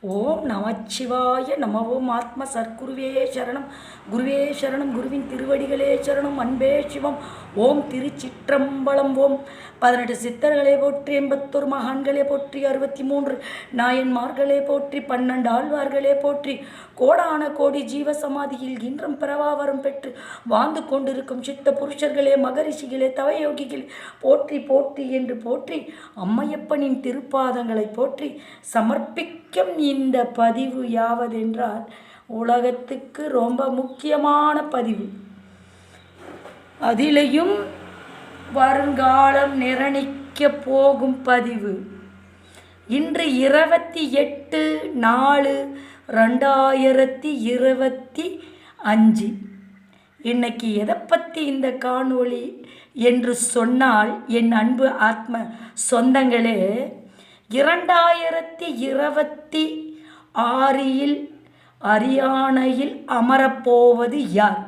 ஓம் நமச்சிவாய நம ஓம் ஆத்ம சர்க்குருவே சரணம். குருவே சரணம் குருவின் திருவடிகளே சரணம். அன்பே சிவம். ஓம் திருச்சிற்றம்பலம் ஓம் பதினெட்டு சித்தர்களை போற்றி எண்பத்தொரு மகான்களே போற்றி அறுபத்தி மூன்று நாயன்மார்களே போற்றி பன்னெண்டு ஆழ்வார்களே போற்றி கோடான கோடி ஜீவ சமாதியில் இன்றும் பிறவாவரம் பெற்று வாழ்ந்து கொண்டிருக்கும் சித்த புருஷர்களே மகரிஷிகளே தவயோகிகளே போற்றி போற்றி என்று போற்றி அம்மையப்பனின் திருப்பாதங்களை போற்றி சமர்ப்பிக்கும் இந்த பதிவு யாவதென்றால் உலகத்துக்கு ரொம்ப முக்கியமான பதிவு. அதிலையும் வருங்காலம் நிரணிக்க போகும் பதிவு. இன்று இருபத்தி எட்டு நாலு ரெண்டாயிரத்தி இருபத்தி அஞ்சு இன்னைக்கு எதை பற்றி இந்த காணொளி என்று சொன்னால் என் அன்பு ஆத்ம சொந்தங்களே இரண்டாயிரத்தி இருபத்தி ஆறில் அரியானையில் அமரப்போவது யார்?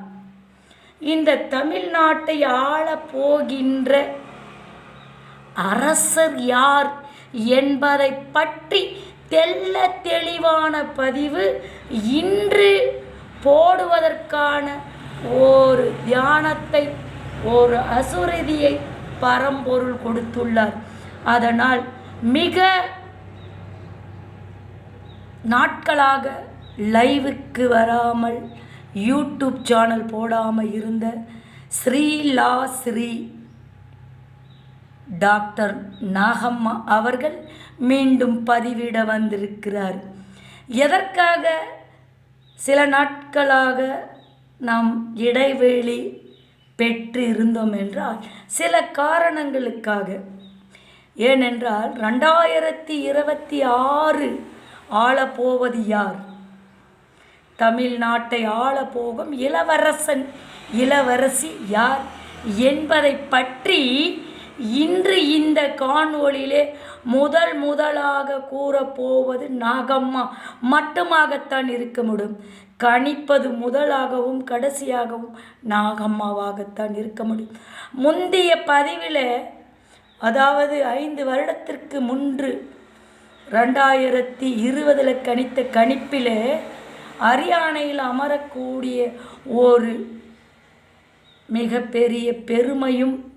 இந்த தமிழ்நாட்டை ஆள போகின்ற அரசர் யார் என்பதை பற்றி தெல்ல தெளிவான பதிவு இன்று போடுவதற்கான ஒரு தியானத்தை ஒரு அசுரதியை பரம்பொருள் கொடுத்துள்ளார். அதனால் மிக நாட்களாக லைவுக்கு வராமல் யூடியூப் சேனல் போடாமல் இருந்த ஸ்ரீலா ஸ்ரீ டாக்டர் நாகம்மா அவர்கள் மீண்டும் பதிவிட வந்திருக்கிறார். எதற்காக சில நாட்களாக நாம் இடைவெளி பெற்று இருந்தோம் என்றால் சில காரணங்களுக்காக. ஏனென்றால் ரெண்டாயிரத்தி இருபத்தி ஆறு ஆளப்போவது யார்? தமிழ்நாட்டை ஆளப்போகும் இளவரசன். இளவரசி யார்? என்பதை பற்றி இன்று இந்த காணொளியிலே முதல் முதலாக கூறப்போவது நாகம்மா. மட்டுமாகத்தான் இருக்க முடியும். கணிப்பது முதலாகவும் கடைசியாகவும் நாகம்மாவாகத்தான் இருக்க முடியும். முந்தைய பதிவில் அதாவது ஐந்து வருடத்திற்கு முன்று ரெண்டாயிரத்தி இருபதில் கணித்த கணிப்பில் அரியானையில் அமரக்கூடிய ஒரு மிகப்பெரிய பெருமையும்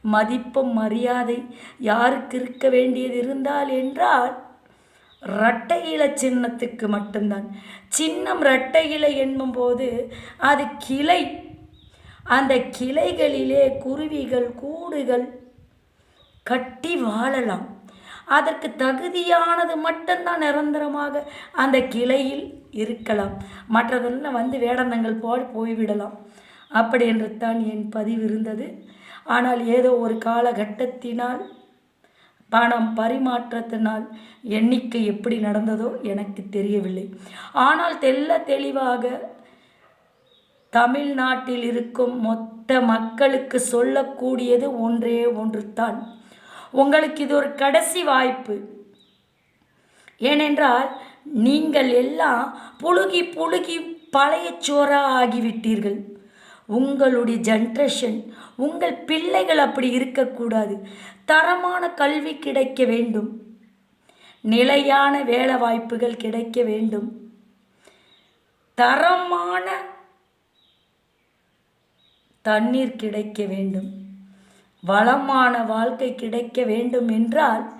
மதிப்பும் மரியாதை யாருக்கு இருக்க வேண்டியது இருந்தால் என்றால் இரட்டை இலை சின்னத்துக்கு மட்டும்தான். சின்னம் இரட்டை இலை என்னும்போது அது கிளை. அந்த கிளைகளிலே குருவிகள் கூடுகள் கட்டி வாழலாம். அதற்கு தகுதியானது மட்டும்தான் நிரந்தரமாக அந்த கிளையில் இருக்கலாம். மற்றதெல்லாம் வந்து வேடந்தங்கள் போல் போய்விடலாம். அப்படி என்று தான் என் பதிவு இருந்தது. ஆனால் ஏதோ ஒரு காலகட்டத்தினால் பணம் பரிமாற்றத்தினால் எண்ணிக்கை எப்படி நடந்ததோ எனக்கு தெரியவில்லை. ஆனால் தெல்ல தெளிவாக தமிழ்நாட்டில் இருக்கும் மொத்த மக்களுக்கு சொல்லக்கூடியது ஒன்றே ஒன்று தான். உங்களுக்கு இது ஒரு கடைசி வாய்ப்பு. ஏனென்றால் நீங்கள் எல்லாம் புழுகி புழுகி பழைய சோறா ஆகிவிட்டீர்கள். உங்களுடைய ஜென்ரேஷன் உங்கள் பிள்ளைகள் அப்படி இருக்கக்கூடாது. தரமான கல்வி கிடைக்க வேண்டும். நிலையான வேலை வாய்ப்புகள் கிடைக்க வேண்டும். தரமான தண்ணீர் கிடைக்க வேண்டும். வளமான வாழ்க்கை கிடைக்க வேண்டும் என்றால்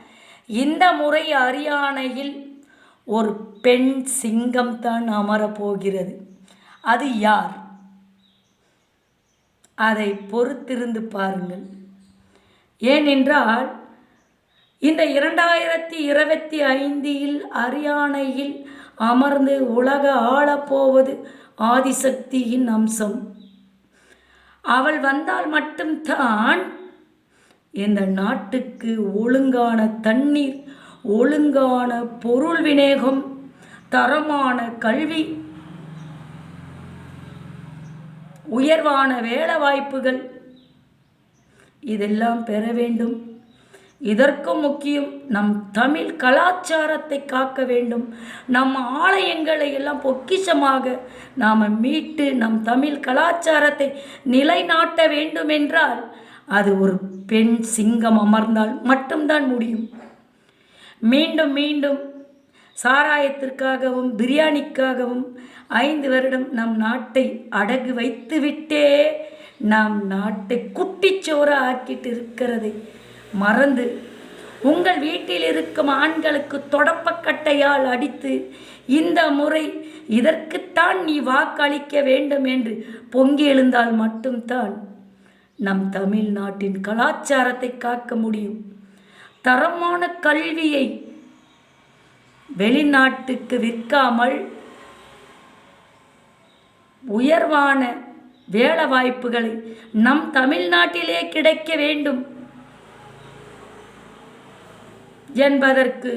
இந்த முறை அரியானையில் ஒரு பெண் சிங்கம் தான் அமரப்போகிறது. அது யார்? அதை பொறுத்திருந்து பாருங்கள். ஏனென்றால் இந்த இரண்டாயிரத்தி இருபத்தி ஐந்தில் அரியானையில் அமர்ந்து உலக ஆளப்போவது ஆதிசக்தியின் அம்சம். அவள் வந்தால் மட்டும்தான் இந்த நாட்டுக்கு ஒழுங்கான தண்ணீர் ஒழுங்கான பொருள் விநேகம் தரமான கல்வி உயர்வான வேலை வாய்ப்புகள் இதெல்லாம் பெற வேண்டும். இதற்கும் முக்கியம் நம் தமிழ் கலாச்சாரத்தை காக்க வேண்டும். நம் ஆலயங்களை எல்லாம் பொக்கிஷமாக நாம் மீட்டு நம் தமிழ் கலாச்சாரத்தை நிலைநாட்ட வேண்டுமென்றால் அது ஒரு பெண் சிங்கம் அமர்ந்தால் மட்டும்தான் முடியும். மீண்டும் மீண்டும் சாராயத்திற்காகவும் பிரியாணிக்காகவும் ஐந்து வருடம் நம் நாட்டை அடகு வைத்துவிட்டே நம் நாட்டை குட்டிச்சோற ஆக்கிட்டு இருக்கிறதை. மறந்து உங்கள் வீட்டில் இருக்கும் ஆண்களுக்கு தொடப்பக்கட்டையால் அடித்து இந்த முறை இதற்குத்தான் நீ வாக்களிக்க வேண்டும் என்று பொங்கி எழுந்தால் மட்டும்தான் நம் தமிழ்நாட்டின் கலாச்சாரத்தை காக்க முடியும். தரமான கல்வியை வெளிநாட்டுக்கு விற்காமல் உயர்வான வேலை வாய்ப்புகளை நம் தமிழ்நாட்டிலே கிடைக்க வேண்டும் என்பதற்கு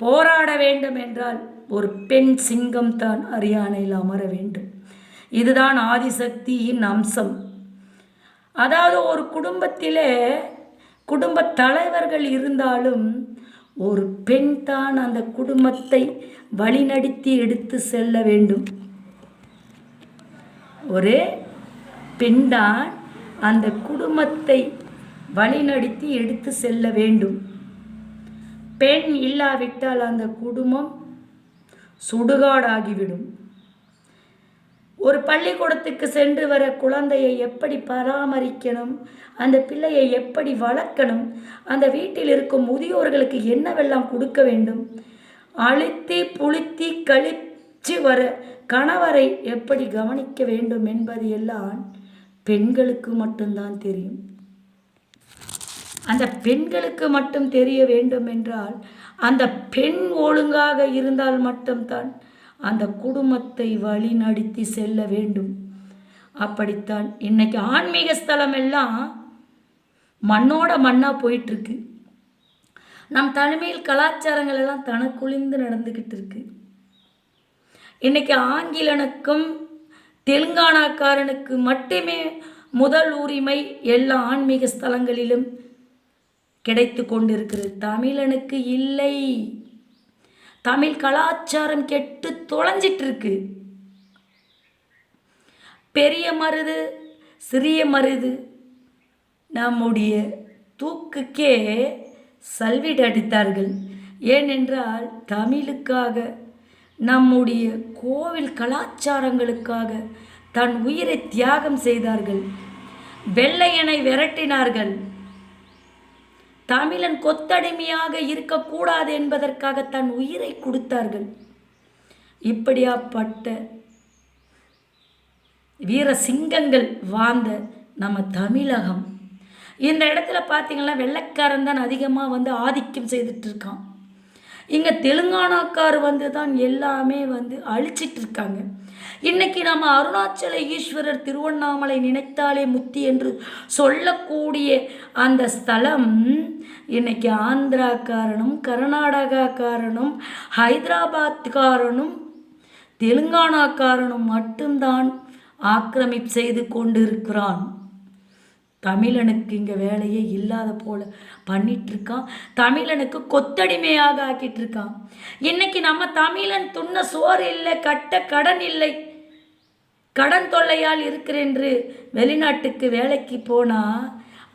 போராட வேண்டும் என்றால் ஒரு பெண் சிங்கம் தான் அரியானையில் அமர வேண்டும். இதுதான் ஆதிசக்தியின் அம்சம். அதாவது ஒரு குடும்பத்திலே குடும்ப தலைவர்கள் இருந்தாலும் ஒரு பெண் தான் அந்த குடும்பத்தை வழிநடத்தி எடுத்து செல்ல வேண்டும். ஒரே பெண்தான் அந்த குடும்பத்தை வழிநடத்தி எடுத்து செல்ல வேண்டும். பெண் இல்லாவிட்டால் அந்த குடும்பம் சுடுகாடாகிவிடும். ஒரு பள்ளிக்கூடத்துக்கு சென்று வர குழந்தையை எப்படி பராமரிக்கணும்? அந்த பிள்ளையை எப்படி வளர்க்கணும்? அந்த வீட்டில் இருக்கும் முதியோர்களுக்கு என்னவெல்லாம் கொடுக்க வேண்டும்? அழுத்தி புளித்தி கழிச்சு வர கணவரை எப்படி கவனிக்க வேண்டும் என்பது எல்லாம் பெண்களுக்கு மட்டும்தான் தெரியும். அந்த பெண்களுக்கு மட்டும் தெரிய வேண்டும் என்றால் அந்த பெண் ஒழுங்காக இருந்தால் மட்டும்தான் அந்த குடும்பத்தை வழி நடத்தி செல்ல வேண்டும். அப்படித்தான் இன்னைக்கு ஆன்மீக ஸ்தலம் எல்லாம் மண்ணோட மண்ணாக போயிட்டுருக்கு. நம் தலைமையில் கலாச்சாரங்கள் எல்லாம் தனக்குழிந்து நடந்துக்கிட்டு இருக்கு. இன்னைக்கு ஆங்கிலனுக்கும் தெலுங்கானாக்காரனுக்கு மட்டுமே முதல் உரிமை எல்லா ஆன்மீக ஸ்தலங்களிலும் கிடைத்து கொண்டிருக்கிறது. தமிழனுக்கு இல்லை. தமிழ் கலாச்சாரம் கெட்டு தொலைஞ்சிட்டு இருக்கு பெரிய மருது சிறிய மருது நம்முடைய தூக்குக்கே சல்வீடு அடித்தார்கள். ஏனென்றால் தமிழுக்காக நம்முடைய கோவில் கலாச்சாரங்களுக்காக தன் உயிரை தியாகம் செய்தார்கள். வெள்ளையனை விரட்டினார்கள். தமிழன் கொத்தடிமையாக இருக்கக்கூடாது என்பதற்காக தன் உயிரை கொடுத்தார்கள். இப்படியாப்பட்ட வீர சிங்கங்கள் வாழ்ந்த நம்ம தமிழகம். இந்த இடத்துல பார்த்தீங்கன்னா வெள்ளைக்காரன் தான் அதிகமாக வந்து ஆதிக்கம் செய்துட்டு இருக்கான். இங்கே தெலுங்கானாக்கார் வந்து தான் எல்லாமே வந்து அழிச்சிட்டு இருக்காங்க இன்னைக்கு நம்ம அருணாச்சல ஈஸ்வரர் திருவண்ணாமலை நினைத்தாலே முத்தி என்று சொல்லக்கூடிய அந்த ஸ்தலம் இன்னைக்கு ஆந்திராக்காரனும் கர்நாடகாக்காரனும் ஹைதராபாத்காரனும் தெலுங்கானாக்காரனும் மட்டும்தான் ஆக்கிரமிப்பு செய்து கொண்டிருக்கிறான். தமிழனுக்கு இங்கே வேலையே இல்லாத போல பண்ணிகிட்ருக்கான் தமிழனுக்கு கொத்தடிமையாக ஆக்கிட்டு இருக்கான் இன்றைக்கி நம்ம தமிழன் துண்ண சோறு இல்லை கட்ட கடன் இல்லை. கடன் தொல்லையால் இருக்கிறென்று வெளிநாட்டுக்கு வேலைக்கு போனால்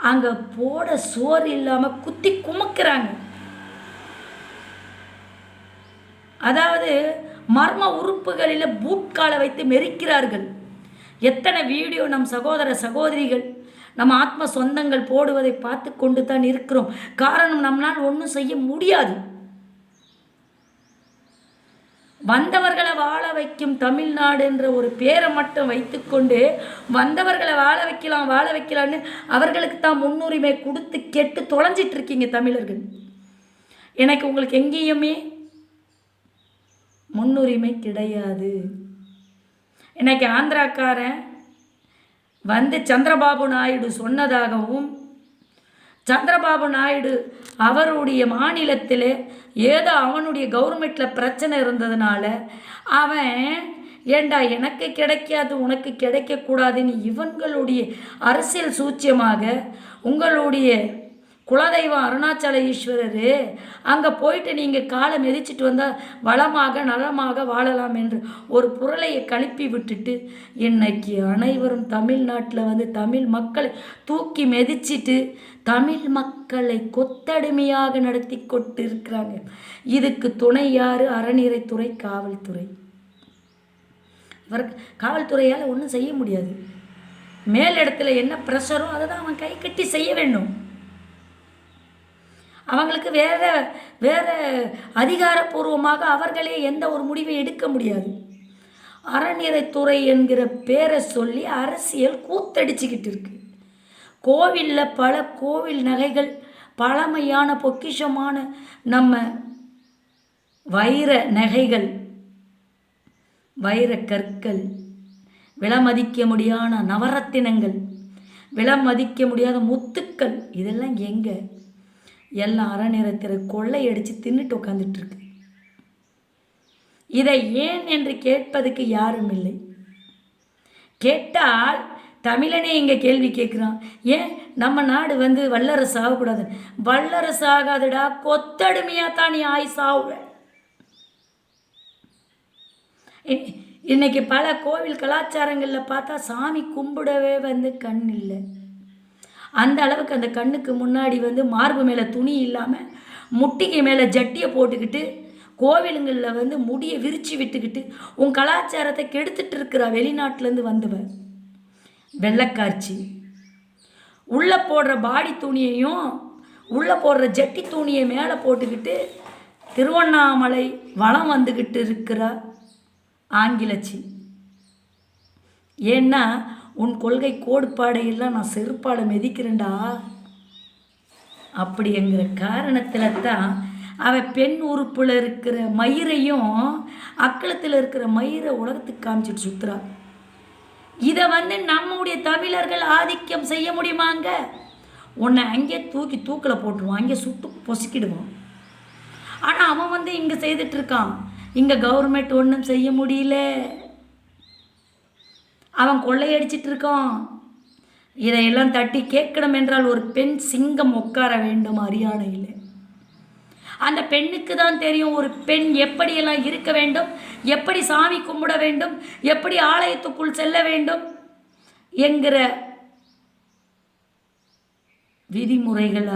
அங்கே போட சோறு இல்லாமல் குத்தி குமுக்கிறாங்க. அதாவது மர்ம உறுப்புகளில் பூட்காலை வைத்து மெரிக்கிறார்கள். எத்தனை வீடியோ நம் சகோதர சகோதரிகள். நம்ம ஆத்ம சொந்தங்கள் போடுவதை பார்த்து கொண்டு தான் இருக்கிறோம். காரணம் நம்மளால் ஒன்றும் செய்ய முடியாது. வந்தவர்களை வாழ வைக்கும் தமிழ்நாடு என்ற ஒரு பேரை மட்டும் வைத்துக்கொண்டு வந்தவர்களை வாழ வைக்கலாம் வாழ வைக்கலான்னு அவர்களுக்கு தான் முன்னுரிமை கொடுத்து கெட்டு தொலைஞ்சிட்டு இருக்கீங்க தமிழர்கள். எனக்கு உங்களுக்கு எங்கேயுமே முன்னுரிமை கிடையாது. எனக்கு ஆந்திராக்காரன் வந்து சந்திரபாபு நாயுடு சொன்னதாகவும் சந்திரபாபு நாயுடு அவருடைய மாநிலத்தில் ஏதோ அவனுடைய கவர்மெண்ட்டில் பிரச்சனை இருந்ததுனால அவன் ஏண்டா எனக்கு கிடைக்காது உனக்கு கிடைக்கக்கூடாதுன்னு இவன்களுடைய அரசியல் சூச்சியமாக உங்களுடைய குலதெய்வம் அருணாச்சல ஈஸ்வரர் அங்கே போயிட்டு நீங்கள் காலை மிதிச்சிட்டு வந்தால் வளமாக நலமாக வாழலாம் என்று ஒரு புரளையை கழுப்பி விட்டுட்டு இன்னைக்கு அனைவரும் தமிழ்நாட்டில் வந்து தமிழ் மக்களை தூக்கி மிதிச்சிட்டு தமிழ் மக்களை கொத்தடிமையாக நடத்தி கொண்டு இருக்கிறாங்க இதுக்கு துணை யார்? அறநிறைத்துறை காவல்துறை. இவர் காவல்துறையால் ஒன்றும் செய்ய முடியாது. மேலிடத்துல என்ன ப்ரெஷரோ அதை தான் அவன் கை கட்டி செய்ய வேண்டும். அவங்களுக்கு வேறு வேறு அதிகாரப்பூர்வமாக அவர்களே எந்த ஒரு முடிவை எடுக்க முடியாது. அறநிறைத்துறை என்கிற பேரை சொல்லி அரசியல் கூத்தடிச்சுக்கிட்டு இருக்கு. கோவிலில் பல கோவில் நகைகள் பழமையான பொக்கிஷமான நம்ம வைர நகைகள் வைர கற்கள் விலமதிக்க முடியாத நவரத்தினங்கள் விலமதிக்க முடியாத முத்துக்கள் இதெல்லாம் எங்கே? எல்லாம் அறநிறத்திற கொள்ளையடித்து தின்னுட்டு உட்காந்துட்டுருக்கு இதை ஏன் என்று கேட்பதுக்கு யாரும் இல்லை. கேட்டால் தமிழனே இங்கே கேள்வி கேட்குறான். ஏன்? நம்ம நாடு வந்து வல்லரசு ஆகக்கூடாது. வல்லரசு ஆகாதுடா கொத்தடுமையாக தான் நீ ஆய் சாவுவ. இன்னைக்கு பல கோவில் கலாச்சாரங்களில் பார்த்தா சாமி கும்பிடவே வந்து கண் இல்லை. அந்த அளவுக்கு அந்த கண்ணுக்கு முன்னாடி வந்து மார்பு மேலே துணி இல்லாமல் முட்டிகை மேலே ஜட்டியை போட்டுக்கிட்டு கோவிலுங்களில் வந்து முடியை விரித்து விட்டுக்கிட்டு உன் கலாச்சாரத்தை கெடுத்துட்டு இருக்கிறா வெளிநாட்டிலேருந்து வந்தவ வெள்ளக்காட்சி உள்ளே போடுற பாடி துணியையும் உள்ளே போடுற ஜட்டி துணியை மேலே போட்டுக்கிட்டு திருவண்ணாமலை வளம் வந்துக்கிட்டு இருக்கிறா ஆங்கிலச்சி. ஏன்னா உன் கொள்கை கோட்பாடையெல்லாம் நான் செருப்பாட மிதிக்கிறேன்டா. அப்படிங்கிற காரணத்தில் தான் அவன் பெண் உறுப்பில் இருக்கிற மயிரையும் அக்களத்தில் இருக்கிற மயிரை உலகத்துக்கு காமிச்சிட்டு சுற்றுறா இதை வந்து நம்முடைய தமிழர்கள் ஆதிக்கம் செய்ய முடியுமாங்க? உன்னை அங்கே தூக்கி தூக்கில் போட்டுருவான் அங்கே சுட்டு பொசுக்கிடுவான். ஆனால் அவன் வந்து இங்கே செய்துட்டு இருக்கான். இங்கே கவர்மெண்ட் ஒன்றும் செய்ய முடியல. அவன் கொள்ளையடிச்சிட்டு இருக்கான் இதையெல்லாம் தட்டி கேட்கணும் என்றால் ஒரு பெண் சிங்கம் உட்கார வேண்டும் அரியானையில். அந்த பெண்ணுக்கு தான் தெரியும் ஒரு பெண் எப்படியெல்லாம் இருக்க வேண்டும் எப்படி சாமி கும்பிட வேண்டும் எப்படி ஆலயத்துக்குள் செல்ல வேண்டும் என்கிற விதிமுறைகள்